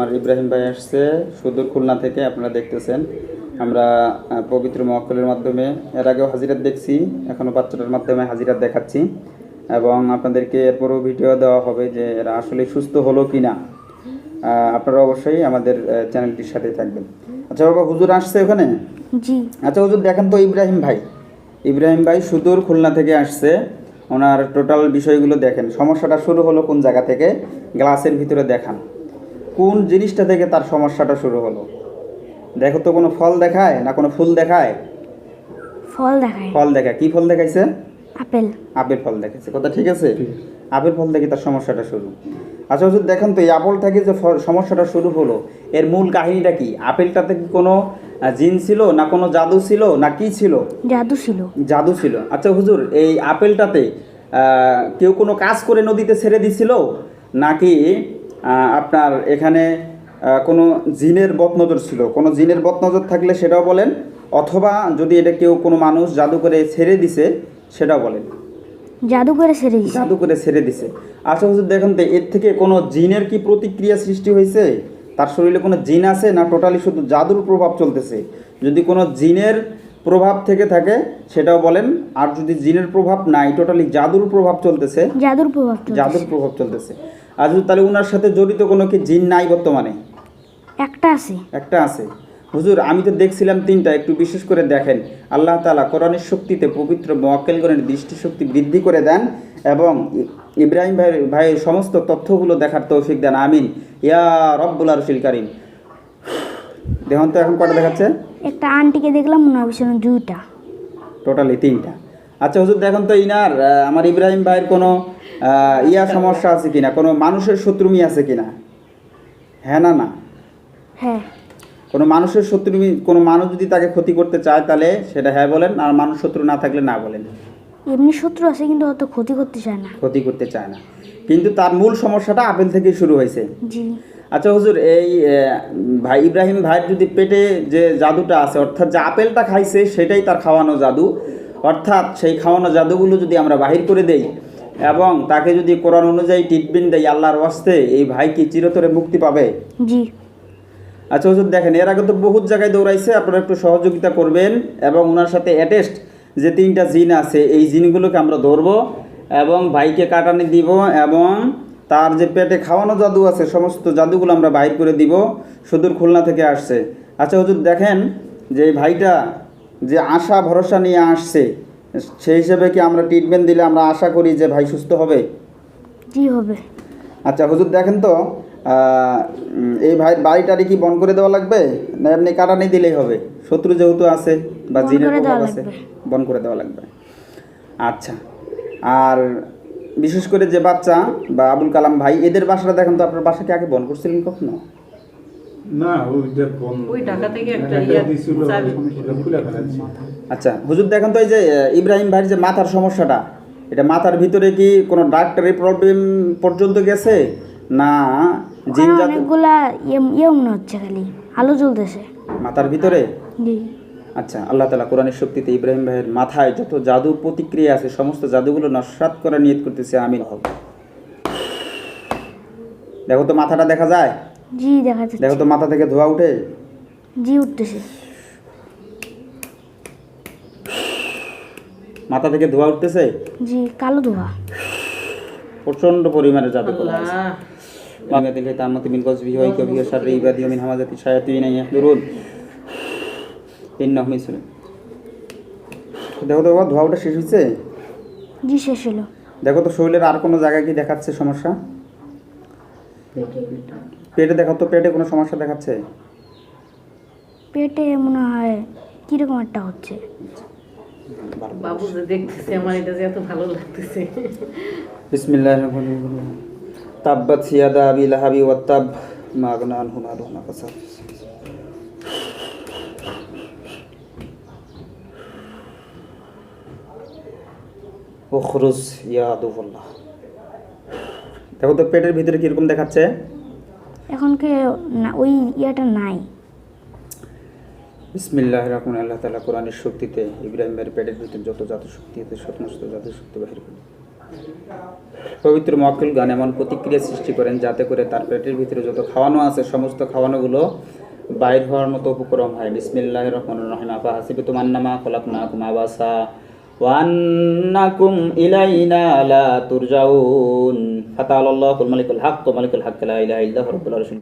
আমার ইব্রাহিম ভাই আসছে সুদূর খুলনা থেকে আপনারা দেখতেছেন। আমরা পবিত্র মহকলের মাধ্যমে এর আগেও হাজিরাত দেখছি এখনও বাচ্চাটার মাধ্যমে হাজিরাত দেখাচ্ছি। এবং আপনাদেরকে এরপরও ভিডিও দেওয়া হবে যে এরা আসলে সুস্থ হলো কি না আপনারা অবশ্যই আমাদের চ্যানেলটির সাথে থাকবেন। আচ্ছা বাবা হুজুর আসছে ওখানে? জি। আচ্ছা হুজুর দেখেন তো ইব্রাহিম ভাই। ইব্রাহিম ভাই সুদূর খুলনা থেকে আসছে। ওনার টোটাল বিষয়গুলো দেখেন। সমস্যাটা শুরু হলো কোন জায়গা থেকে? গ্লাসের ভিতরে দেখান। কোন জিনিসটা থেকে তার সমস্যাটা শুরু হলো? দেখো তো কোনো ফল দেখায় না কোনো ফুল দেখায়? ফল দেখায়। ফল দেখায়। কি ফল দেখাইছে? আপেল। আপেল ফল দেখাইছে। কথা ঠিক আছে? আপেল ফল থেকে তার সমস্যাটা শুরু। আচ্ছা হুজুর দেখেন তো এই আপেল থেকে যে সমস্যাটা শুরু হলো এর মূল কাহিনীটা কি? আপেলটাতে কি কোনো জিন ছিল না কোনো জাদু ছিল না কি ছিল? জাদু ছিল। জাদু ছিল। আচ্ছা হুজুর এই আপেলটাতে কেউ কোনো কাজ করে নদীতে ছেড়ে দিছিল? নাকি আপনার এখানে কোনো জিনের বদনজর ছিল। কোনো জিনের বদনজর থাকলে সেটাও বলেন অথবা যদি এটা কেউ কোনো মানুষ জাদু করে ছেড়ে দিছে সেটাও বলেন। জাদু করে সেরে দিছে? জাদু করে ছেড়ে দিছে। আচ্ছা হুজুর দেখেন তো এর থেকে কোনো জিনের কি প্রতিক্রিয়া সৃষ্টি হয়েছে? তার শরীরে কোনো জিন আছে না টোটালি শুধু জাদুর প্রভাব চলতেছে? যদি কোনো জিনের প্রভাব থেকে থাকে সেটাও বলেন আর যদি জিনের প্রভাব নাই টোটালি জাদুর প্রভাব চলতেছে জাদুর প্রভাব চলতেছে। জাদুর প্রভাব চলতেছে। আর যদি তাহলে ওনার সাথে জড়িত কোনো কি জিন নাই বর্তমানে? একটা আছে। একটা আছে। হুজুর আমি তো দেখছিলাম তিনটা একটু বিশেষ করে দেখেন। আল্লাহ তালা কোরআনের শক্তিতে পবিত্র মোয়াক্কেলগণের দৃষ্টিশক্তি বৃদ্ধি করে দেন এবং ইব্রাহিম ভাই ভাইয়ের সমস্ত তথ্যগুলো দেখার তৌফিক দেন। আমিন। ইয়া রব্বুল আরশিল কারিম। দেখুন তো এখন কটা দেখাচ্ছে? একটা আন্টিকে দেখলাম মনে হবে দুইটা। টোটালি তিনটা। আচ্ছা হুজুর দেখুন তো ইনার আমার ইব্রাহিম ভাইয়ের কোনো ইয়া সমস্যা আছে কিনা? কোনো মানুষের শত্রুমি আছে কিনা? হ্যাঁ না না? হ্যাঁ। কোনো মানুষের শত্রু কোনো মানুষ যদি তাকে ক্ষতি করতে চায় তাহলে সেটা হ্যাঁ বলেন আর মানুষ শত্রু না থাকলে না বলেন। এমনি শত্রু আছে কিন্তু অত ক্ষতি করতে চায় না। ক্ষতি করতে চায় না। কিন্তু তার মূল সমস্যাটা আপেল থেকেই শুরু হয়েছে। জি। আচ্ছা হুজুর এই ভাই ইব্রাহিম ভাইয়ের যদি পেটে যে জাদুটা আছে অর্থাৎ যে আপেলটা খাইছে সেটাই তার খাওয়ানো জাদু। অর্থাৎ সেই খাওয়ানো জাদুগুলো যদি আমরা বাহির করে দেই এবং তাকে যদি কোরআন অনুযায়ী ট্রিটমেন্ট দেয় আল্লাহর ওয়াস্তে এই ভাই কি চিরতরে মুক্তি পাবে? জি। আচ্ছা হুজুর দেখেন এর আগে তো বহুত জায়গায় দৌড়াইছে আপনারা একটু সহযোগিতা করবেন এবং ওনার সাথে অ্যাটেস্ট যে তিনটা জিন আছে এই জিনগুলোকে আমরা ধরবো এবং ভাইকে কাটানি দিব এবং তার যে পেটে খাওয়ানো জাদু আছে সমস্ত জাদুগুলো আমরা বাইর করে দিব সুদূর খুলনা থেকে আসছে। আচ্ছা হুজুর দেখেন যে এই ভাইটা যে আশা ভরসা নিয়ে আসছে সেই হিসেবে কি আমরা ট্রিটমেন্ট দিলে আমরা আশা করি যে ভাই সুস্থ হবে? জি হবে। আচ্ছা হুজুর দেখেন তো এই ভাই বাড়িটারি কি বন্ধ করে দেওয়া লাগবে? না এমনি কাটানি দিলেই হবে? শত্রু যেহেতু আছে বা জিনের প্রভাব আছে। বন্ধ করে দেওয়া লাগবে। আচ্ছা আর বিশেষ করে যে বাচ্চা বা আবুল কালাম ভাই এদের বাসাটা দেখেন তো আপনার বাসাকে আগে বন্ধ করছিলেন কখনো? না ওইটা বন্ধ ওই ঢাকা থেকে একটা ইয়া দিছিল, খুলে ফেলেছি। আচ্ছা হুজুর দেখেন তো এই যে ইব্রাহিম ভাইয়ের যে মাথার সমস্যাটা এটা মাথার ভিতরে কি কোনো ডাক্তারের প্রবলেম পর্যন্ত গেছে? না জিন অনেকগুলা ইয়ে মনে হচ্ছে খালি আলো জ্বলতেছে। মাথার ভিতরে? জি। আচ্ছা আল্লাহ তালা কোরআনের শক্তিতে ইব্রাহিম ভাইয়ের মাথায় যত জাদু প্রতিক্রিয়া আছে সমস্ত জাদুগুলো নস্বাত করা নিয়ত করতেছে আমিন। হব দেখো তো মাথাটা দেখা যায়? জি দেখা যাচ্ছে। দেখো তো মাথা থেকে ধোয়া উঠে। জি উঠতেছে। মাথা থেকে ধোয়া উঠতেছে? জি কালো ধোয়া। প্রচণ্ড পরিমাণে জাদু করা আছে। আল্লাহ। বাংলা দিলে তামাতি মিন গজবি হয় কবি শাররি ইবাদি মিন হামাজাতি শায়াতিন ইয়াহদুরুন ইন্নাহুম ইয়াসুলুন দেখো তো বাবা ধোয়া উঠা শেষ হয়েছে জি শেষ হলো। দেখো তো শরীরের আর কোনো জায়গায় কি দেখাচ্ছে সমস্যা? পেটে দেখো তো পেটে কোনো সমস্যা দেখাচ্ছে? পেটে মনে হয় কীরকম একটা হচ্ছে। বাবু যে দেখতেছে আমার এটা যে এত ভালো লাগতেছে। বিসমিল্লাহ তাব্বাত সিয়াদা আবি লাহাবি ওয়াত্তাব মা আগনা আনহু মালুহু মা কাসাব। উখরুজ ইয়া আদুল্লাহ দেখো তো পেটের ভিতরে কীরকম দেখাচ্ছে? এখন কে না, ওই ইয়াটা নাই। বিসমিল্লাহ রহমান আল্লাহ তালা কোরআনের শক্তিতে ইব্রাহিমের পেটের ভিতরে যত জাত শক্তি আছে সমস্ত জাত শক্তি বাহির করি পবিত্র মক্কেল গান এমন প্রতিক্রিয়া সৃষ্টি করেন যাতে করে তার পেটের ভিতরে যত খাওয়ানো আছে, সমস্ত খাওয়ানোগুলো বাইর হওয়ার মতো উপক্রম হয়। বিসমিল্লাহ রহমান রহিম, আফা হাসিবু তুমান্নামা খলাকনাকুম আবাসা। ওয়ান্নাকুম ইলাইনা লা তুরজাউন ফাতাআলাল্লাহুল মালিকুল হক মালিকুল হক লা ইলাহা ইল্লাহু রাব্বুল আলামিন